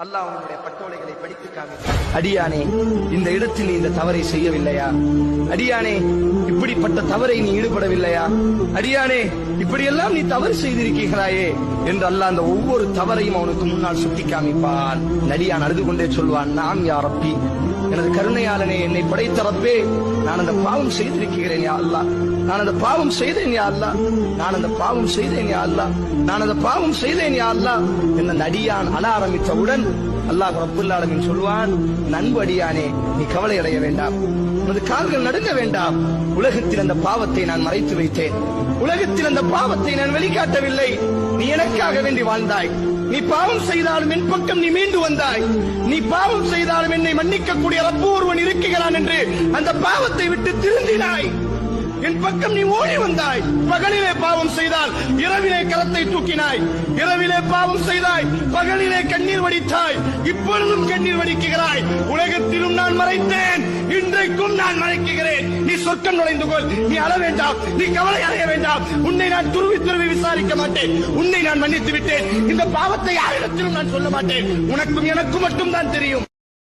அல்லாஹ் உன்னுடைய பட்டோலைகளை படித்து காமித்தான் அடியானே இந்த இடத்தில் நீ இந்த தவறை செய்யவில்லையா? அடியானே இப்படிப்பட்ட தவறை நீ ஈடுபடவில்லையா? அடியானே இப்படியெல்லாம் நீ தவறு செய்திருக்கிறாயே என்று அல்லாஹ் அந்த ஒவ்வொரு தவறையும் அவனுக்கு முன்னால் சுட்டி காமிப்பான் நடியான் அழுது கொண்டே சொல்வான் நாம் யாரப்பி எனது கருணையாளனே என்னை படைத்த ரப்பே நான் அந்த பாவம் செய்திருக்கிறேன் யா அல்லா நான் அந்த பாவம் செய்தேன் யா அல்லா நான் அந்த பாவம் செய்தேன் யா அல்லா நான் அந்த பாவம் செய்தேன் யா அல்லா என்ன நடியான் அழ ஆரம்பித்தவுடன் அல்லாஹ் ரப்புல் சொல்வான் நண்படியானே நீ கவலை அடைய வேண்டாம். உனது கால்கள் நடுங்க வேண்டாம். உலகத்தில் அந்த பாவத்தை நான் மறைத்து வைத்தேன். உலகத்தில் அந்த பாவத்தை நான் வெளிக்காட்டவில்லை. நீ எனக்காக வேண்டி வாழ்ந்தாய். நீ பாவம் செய்தாலும் என் பக்கம் நீ மீண்டு வந்தாய். நீ பாவம் செய்தாலும் என்னை மன்னிக்கக்கூடிய ரப்பு ஒருவன் இருக்கிறான் என்று அந்த பாவத்தை விட்டு திருந்தினாய். என் பக்கம் நீ ஓடி வந்தாய். பகலிலே பாவம் செய்தால் இரவிலே கரத்தை தூக்கினாய். இரவிலே பாவம் செய்தாய். பகலிலே கண்ணீர் வடித்தாய். இப்பொழுதும் கண்ணீர் வடிக்குகிறாய் உலகத்திலும் நான் மறைத்தேன். இன்றைக்கும் நான் மறைக்குகிறேன் நீ சொர்க்கம் நுழைந்து கொள். நீ அழ வேண்டாம். நீ கவலை அடைய வேண்டாம். உன்னை நான் துருவி துருவி விசாரிக்க மாட்டேன். உன்னை நான் மன்னித்து விட்டேன். இந்த பாவத்தை யாரிடத்திலும் நான் சொல்ல மாட்டேன். உனக்கும் எனக்கும் மட்டும் தான் தெரியும்.